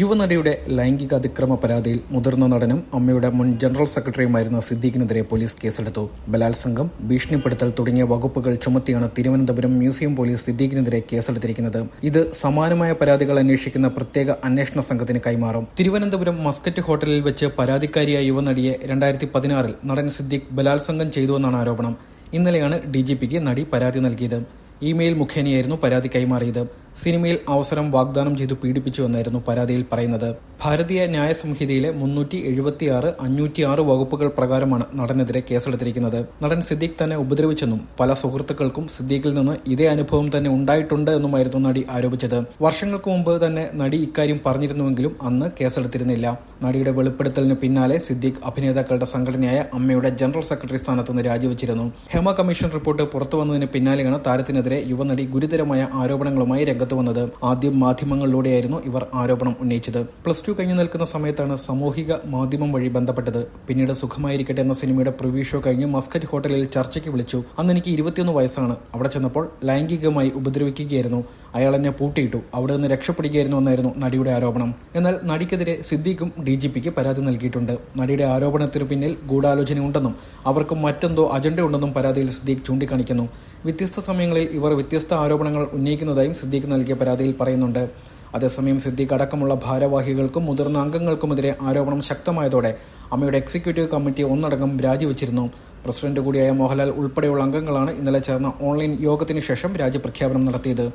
യുവനടിയുടെ ലൈംഗിക അതിക്രമ പരാതിയിൽ മുതിർന്ന നടനും അമ്മയുടെ മുൻ ജനറൽ സെക്രട്ടറിയുമായിരുന്ന സിദ്ദീഖിനെതിരെ പോലീസ് കേസെടുത്തു. ബലാത്സംഗം ഭീഷണിപ്പെടുത്തൽ തുടങ്ങിയ വകുപ്പുകൾ ചുമത്തിയാണ് തിരുവനന്തപുരം മ്യൂസിയം പോലീസ് സിദ്ദീഖിനെതിരെ കേസെടുത്തിരിക്കുന്നത്. ഇത് സമാനമായ പരാതികൾ അന്വേഷിക്കുന്ന പ്രത്യേക അന്വേഷണ സംഘത്തിന് കൈമാറും. തിരുവനന്തപുരം മസ്കറ്റ് ഹോട്ടലിൽ വെച്ച് പരാതിക്കാരിയായ യുവനടിയെ രണ്ടായിരത്തി പതിനാറിൽ നടൻ സിദ്ദീഖ് ബലാത്സംഗം ചെയ്തുവെന്നാണ് ആരോപണം. ഇന്നലെയാണ് ഡി നടി പരാതി നൽകിയത്. ഇമെയിൽ മുഖേനയായിരുന്നു പരാതി കൈമാറിയത്. സിനിമയിൽ അവസരം വാഗ്ദാനം ചെയ്തു പീഡിപ്പിച്ചുവെന്നായിരുന്നു പരാതിയിൽ പറയുന്നത്. ഭാരതീയ ന്യായ സംഹിതയിലെ മുന്നൂറ്റി എഴുപത്തിയാറ് അഞ്ഞൂറ്റിയാറ് വകുപ്പുകൾ പ്രകാരമാണ് നടനെതിരെ കേസെടുത്തിരിക്കുന്നത്. നടൻ സിദ്ദീഖ് തന്നെ ഉപദ്രവിച്ചെന്നും പല സുഹൃത്തുക്കൾക്കും സിദ്ദീഖിൽ നിന്ന് ഇതേ അനുഭവം തന്നെ ഉണ്ടായിട്ടുണ്ട് എന്നുമായിരുന്നു നടി ആരോപിച്ചത്. വർഷങ്ങൾക്ക് മുമ്പ് തന്നെ നടി ഇക്കാര്യം പറഞ്ഞിരുന്നുവെങ്കിലും അന്ന് കേസെടുത്തിരുന്നില്ല. നടിയുടെ വെളിപ്പെടുത്തലിന് പിന്നാലെ സിദ്ദീഖ് അഭിനേതാക്കളുടെ സംഘടനയായ അമ്മയുടെ ജനറൽ സെക്രട്ടറി സ്ഥാനത്ത് നിന്ന് രാജിവെച്ചിരുന്നു. ഹേമ കമ്മീഷൻ റിപ്പോർട്ട് പുറത്തു വന്നതിന് പിന്നാലെയാണ് താരത്തിനെതിരെ യുവനടി ഗുരുതരമായ ആരോപണങ്ങളുമായി രംഗത്ത് വന്നത് ആദ്യം മാധ്യമങ്ങളിലൂടെയായിരുന്നു ഇവർ ആരോപണം ഉന്നയിച്ചത്. പ്ലസ് ടു കഴിഞ്ഞു നിൽക്കുന്ന സമയത്താണ് സാമൂഹിക മാധ്യമം വഴി ബന്ധപ്പെട്ടത്. പിന്നീട് സുഖമായിരിക്കട്ടെ എന്ന സിനിമയുടെ പ്രിവ്യൂ ഷോ കഴിഞ്ഞ് മസ്കറ്റ് ഹോട്ടലിൽ ചർച്ചയ്ക്ക് വിളിച്ചു. അന്ന് എനിക്ക് ഇരുപത്തിയൊന്ന് വയസ്സാണ്. അവിടെ ചെന്നപ്പോൾ ലൈംഗികമായി ഉപദ്രവിക്കുകയായിരുന്നു. അയാൾ എന്നെ പൂട്ടിയിട്ടു. അവിടെ നിന്ന് രക്ഷപ്പെടുകയായിരുന്നു എന്നായിരുന്നു നടിയുടെ ആരോപണം. എന്നാൽ നടിക്കെതിരെ സിദ്ദീഖും ഡി ജി പിക്ക് പരാതി നൽകിയിട്ടുണ്ട്. നടിയുടെ ആരോപണത്തിനു പിന്നിൽ ഗൂഢാലോചനയുണ്ടെന്നും അവർക്ക് മറ്റെന്തോ അജണ്ടയുണ്ടെന്നും പരാതിയിൽ സിദ്ദീഖ് ചൂണ്ടിക്കാണിക്കുന്നു. വ്യത്യസ്ത സമയങ്ങളിൽ ഇവർ വ്യത്യസ്ത ആരോപണങ്ങൾ ഉന്നയിക്കുന്നതായും സിദ്ദീഖ് നൽകിയ പരാതിയിൽ പറയുന്നുണ്ട്. അതേസമയം സിദ്ദീഖ് അടക്കമുള്ള ഭാരവാഹികൾക്കും മുതിർന്ന അംഗങ്ങൾക്കുമെതിരെ ആരോപണം ശക്തമായതോടെ അമ്മയുടെ എക്സിക്യൂട്ടീവ് കമ്മിറ്റി ഒന്നടങ്കം രാജിവെച്ചിരുന്നു. പ്രസിഡന്റ് കൂടിയായ മോഹൻലാൽ ഉൾപ്പെടെയുള്ള അംഗങ്ങളാണ് ഇന്നലെ ചേർന്ന ഓൺലൈൻ യോഗത്തിന് ശേഷം രാജ്യപ്രഖ്യാപനം നടത്തിയത്.